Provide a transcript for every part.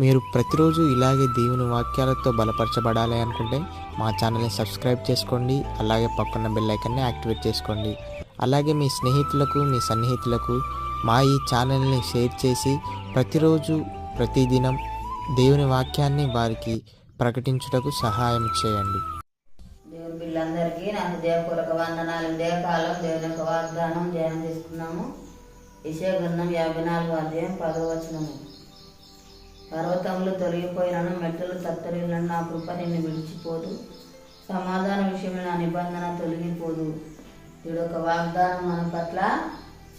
మీరు ప్రతిరోజు ఇలాగే దేవుని వాక్యాలతో బలపరచబడాలి అనుకుంటే మా ఛానల్ని సబ్స్క్రైబ్ చేసుకోండి అలాగే పక్కన బెల్ ఐకన్ని యాక్టివేట్ చేసుకోండి. అలాగే మీ స్నేహితులకు మీ సన్నిహితులకు మా ఈ ఛానల్ని షేర్ చేసి ప్రతిరోజు ప్రతిదినం దేవుని వాక్యాన్ని వారికి ప్రకటించుటకు సహాయం చేయండి. దేవుని పిల్లలందరికీ నా హృదయపూర్వక వందనాలు దేవకాలం దేవుని యొక్క వాగ్దానం ధ్యానం తీసుకున్నాము ఇషయ గ్రంథం యాభై నాలుగు అధ్యాయం పదో వచనము. పర్వతములు తొలగిపోయినను మెట్టలు తత్తరిల్లను నా కృప నిన్ను విడిచిపోదు. సమాధాన విషయంలో నా నిబంధన తొలగిపోదు. దేవుడు ఒక వాగ్దానం మన పట్ల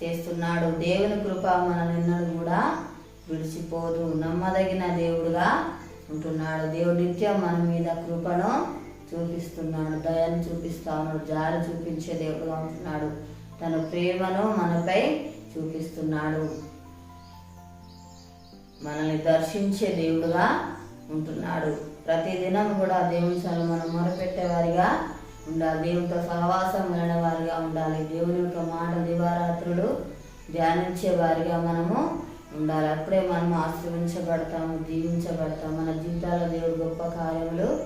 చేస్తున్నాడు. దేవుని కృప మన నిన్నడు కూడా విడిచిపోదు. నమ్మదగిన దేవుడుగా ఉంటున్నాడు. దేవుడు నిత్యం మన మీద కృపను చూపిస్తున్నాడు. దయను చూపిస్తా ఉన్నాడు జాలి చూపించే దేవుడుగా ఉంటున్నాడు. తన ప్రేమను మనపై చూపిస్తున్నాడు. మనల్ని దర్శించే దేవుడుగా ఉంటున్నాడు. ప్రతిదినం కూడా దేవుని సలు మనం మొరపెట్టేవారిగా ఉండాలి. దేవునితో సహవాసం వెళ్ళిన వారిగా ఉండాలి. దేవుని యొక్క మాట దివారాత్రులు ధ్యానించే వారిగా మనము ఉండాలి. అప్పుడే మనం ఆశ్రయించబడతాము దీవించబడతాము. మన జీవితాల్లో దేవుడు గొప్ప కార్యములు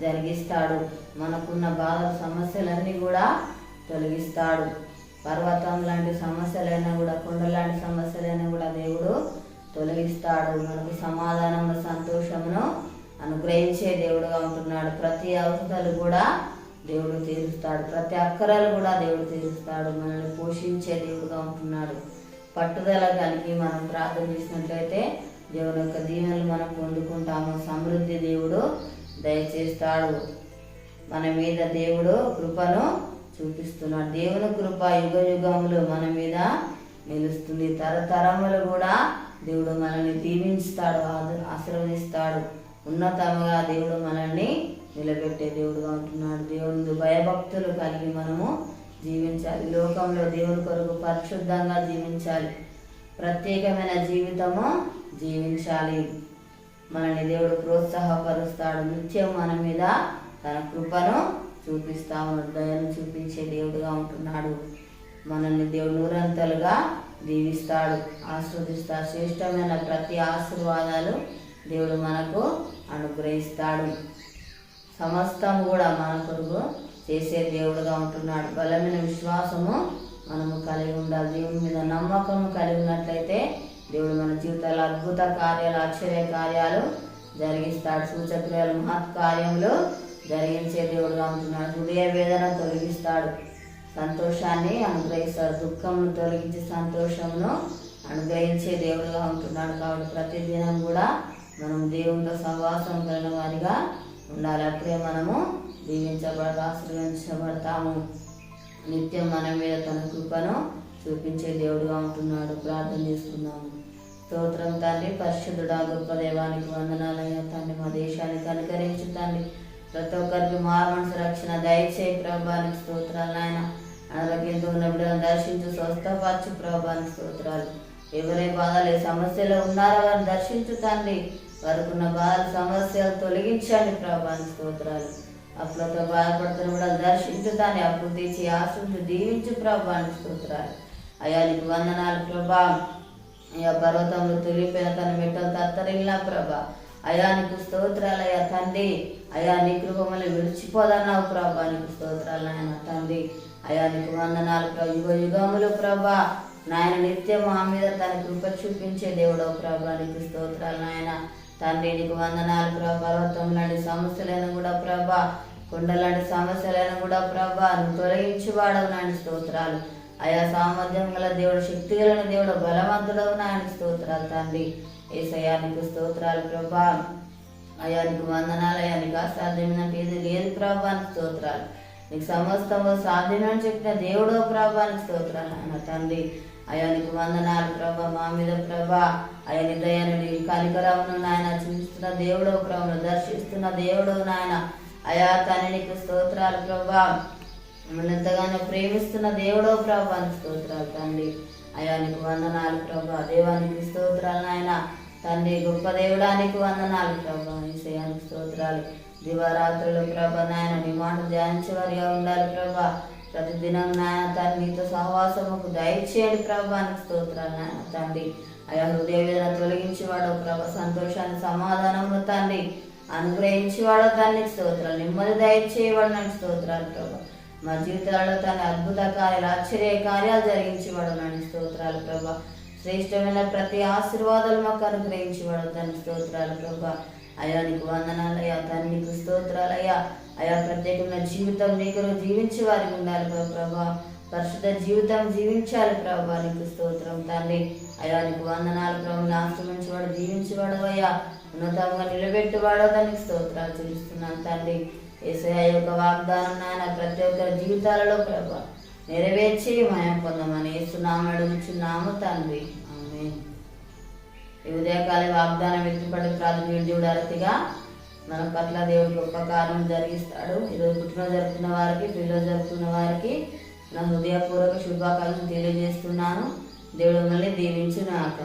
జరిగిస్తాడు. మనకున్న బాధ సమస్యలన్నీ కూడా తొలగిస్తాడు. పర్వతం లాంటి సమస్యలైనా కూడా కొండ లాంటి సమస్యలైనా కూడా దేవుడు తొలగిస్తాడు. మనకు సమాధానము సంతోషమును అనుగ్రహించే దేవుడుగా ఉంటున్నాడు. ప్రతి అవసరాలు కూడా దేవుడు తీరుస్తాడు. ప్రతి అక్కరాలు కూడా దేవుడు తీరుస్తాడు. మనల్ని పోషించే దేవుడుగా ఉంటున్నాడు. పట్టుదల కలిగి మనం ప్రార్థన చేసినట్లయితే దేవుని యొక్క దీవెనలు మనం పొందుకుంటాము. సమృద్ధి దేవుడు దయచేస్తాడు. మన మీద దేవుడు కృపను చూపిస్తున్నాడు. దేవుని కృప యుగ యుగములు మన మీద నిలుస్తుంది. తరతరములు కూడా దేవుడు మనల్ని దీవించుతాడు ఆశీర్వదిస్తాడు. ఉన్నతముగా దేవుడు మనల్ని నిలబెట్టే దేవుడుగా ఉంటున్నాడు. దేవుని భయభక్తులు కలిగి మనము జీవించాలి. లోకంలో దేవుని కొరకు పరిశుద్ధంగా జీవించాలి. ప్రత్యేకమైన జీవితము జీవించాలి. మనల్ని దేవుడు ప్రోత్సాహపరుస్తాడు. నిత్యం మన మీద తన కృపను చూపిస్తాము. దయను చూపించే దేవుడుగా ఉంటున్నాడు. మనల్ని దేవుడు నూరంతలుగా దీవిస్తాడు ఆస్వాదిస్తాడు. శ్రేష్టమైన ప్రతి ఆశీర్వాదాలు దేవుడు మనకు అనుగ్రహిస్తాడు. సమస్తం కూడా మన కొరకు చేసే దేవుడుగా ఉంటున్నాడు. బలమైన విశ్వాసము మనము కలిగి ఉండాలి. దేవుని మీద నమ్మకం కలిగి ఉన్నట్లయితే దేవుడు మన జీవితాల్లో అద్భుత కార్యాలు ఆశ్చర్య కార్యాలు జరిగిస్తాడు. సూచక్రియలు మహత్ కార్యములు జరిగించే దేవుడుగా ఉంటున్నాడు. హృదయ వేదన తొలగిస్తాడు. సంతోషాన్ని అనుగ్రహిస్తాడు. దుఃఖమును తొలగించి సంతోషమును అనుగ్రహించే దేవుడుగా ఉంటున్నాడు కాబట్టి ప్రతిదినం కూడా మనం దేవునితో సహవాసం కలిగిన వారిగా ఉండాలి. అప్పుడే మనము దీవించబడ ఆశ్రయించబడతాము నిత్యం మన మీద తన కృపను చూపించే దేవుడుగా ఉంటున్నాడు. ప్రార్థన చేసుకున్నాము స్తోత్రం తండ్రి పరిశుద్ధుడా గొప్ప దేవానికి వందనాలయ్యా తండ్రి. మా దేశాన్ని కనుకరించు తండ్రి. ప్రతి ఒక్కరికి మారుమనసు రక్షణ దయచేయి ప్రభానికి స్తోత్రాలు నాయన. అనారోగ్యంతో ఉన్న బిడ్డలను దర్శించు స్వస్థపరచు ప్రభాని స్తోత్రాలు. ఎవరే బాధలు ఏ సమస్యలు ఉన్నారో వారిని దర్శించు తండ్రి. వారికి ఉన్న బాధలు సమస్యలు తొలగించండి ప్రభాని స్తోత్రాలు. అప్పులతో బాధపడుతున్న కూడా దర్శించు తాన్ని అప్పులు తీసి ఆశించు దీవించు ప్రభాని స్తోత్రాలు. అయ్యా నీకు వందనాలు ప్రభా. అయ్యా పర్వతంలో తొలిపోయిన తన మెట్టలు తత్తరిల్లా ప్రభా. అయా నీకు స్తోత్రాలు అయ్యా తండ్రి. అయా నీ కృప విడిచిపోదన్నావు ప్రభా. నీకు స్తోత్రాలు నాయన తండ్రి. అయా నీకు వందనాలు యుగ యుగములు ప్రభా. నాయన నిత్యం మా మీద తన కృప చూపించే దేవుడు ప్రభా. నీకు స్తోత్రాలు నాయన. తండ్రి నీకు వందనాలు ప్రభా. పర్వతం లాంటి సమస్యలను కూడా ప్రభా. కొండలాంటి సమస్యలను కూడా ప్రభా. నువ్వు తొలగించువాడవు నాయన స్తోత్రాలు. అయా సామర్థ్యం గల దేవుడు శక్తి గలన దేవుడు బలవంతుడవు నాయన స్తోత్రాలు తండ్రి. ఏసయానికి స్తోత్రాలు ప్రభా. అయానికి వందనాలు అయానికి అసాధ్యమైన ఏది లేదు ప్రభా. స్తోత్రాలు. నీకు సమస్తము సాధ్యమని చెప్పిన దేవుడో ప్రభానికి స్తోత్రాలు ఆయన తండ్రి అయానికి వందనాలు ప్రభా మా మీద ప్రభా. అయని దయను నీ కనికరమును నాయన చూస్తున్న దేవుడో ప్రభు దర్శిస్తున్న దేవుడు నాయన. అయా తని నీకు స్తోత్రాలు ప్రభా. మిమ్మల్ని ఎంతగానో ప్రేమిస్తున్న దేవుడో ప్రభానికి స్తోత్రాలు తండ్రి. అయానికి వందనాలు ప్రభా. దేవానికి స్తోత్రాలు నాయన. తండ్రి గొప్ప దేవుడానికి వందనాలు ప్రభా. ఈశయానికి స్తోత్రాలు. దివారాత్రులు ప్రభా నాయన నీ మాట ధ్యానించే వారిగా ఉండాలి ప్రభా. ప్రతిదినం నాయన తండ్రి నీతో సహవాసముకు దయచేయండి ప్రభానికి స్తోత్రాలు నాయన తండ్రి. అయా హృదయ వేదన తొలగించేవాడు ప్రభా సంతోషాన్ని సమాధానము తండ్రి అనుగ్రహించేవాడు దానికి స్తోత్రాలు నెమ్మది దయచేయవాడు నాకు స్తోత్రాలు ప్రభా. మా జీవితాల్లో తన అద్భుత కార్యాలు ఆశ్చర్య కార్యాలు జరిగించేవాడు నన్ను స్తోత్రాలు ప్రభా. శ్రేష్టమైన ప్రతి ఆశీర్వాదాలు మాకు అనుగ్రహించేవాడు. తన స్తోత్రాలు ప్రభా. అయా నీకు వందనాలయ్యా తను నీకు స్తోత్రాలయ్యా అయా ప్రత్యేకమైన జీవితం నీకు జీవించే వారికి ఉండాలి ప్రభా ప్రభా. పరిశుద్ధ జీవితం జీవించాలి ప్రభా నీకు స్తోత్రం తండ్రి. అయా నీకు వందనాలు ప్రభు. ఆశ్రమించేవాడు జీవించేవాడు అయ్యా. ఉన్నతంగా నిలబెట్టువాడో దానికి స్తోత్రాలు చూపిస్తున్నాను తండ్రి. ఏసయ యొక్క వాగ్దానం నాయన ప్రతి ఒక్కరి జీవితాలలో ప్రభా. నెరవేర్చి మయం పొందమని ఏసునామ అడుగుచున్నాము తండ్రి. ఆమె ఈ ఉదయకాల వాగ్దానం వ్యక్తిపడి ప్రాథమిక దేవుడారతిగా మన పట్ల దేవుడికి గొప్ప కార్యం జరిగిస్తాడు. ఈరోజు పుట్టినరోజు జరుపుకున్న వారికి పిల్లలు జరుపుకున్న వారికి నా హృదయపూర్వక శుభాకాంక్షలు తెలియజేస్తున్నాను. దేవుడు మళ్ళీ దీవించునాక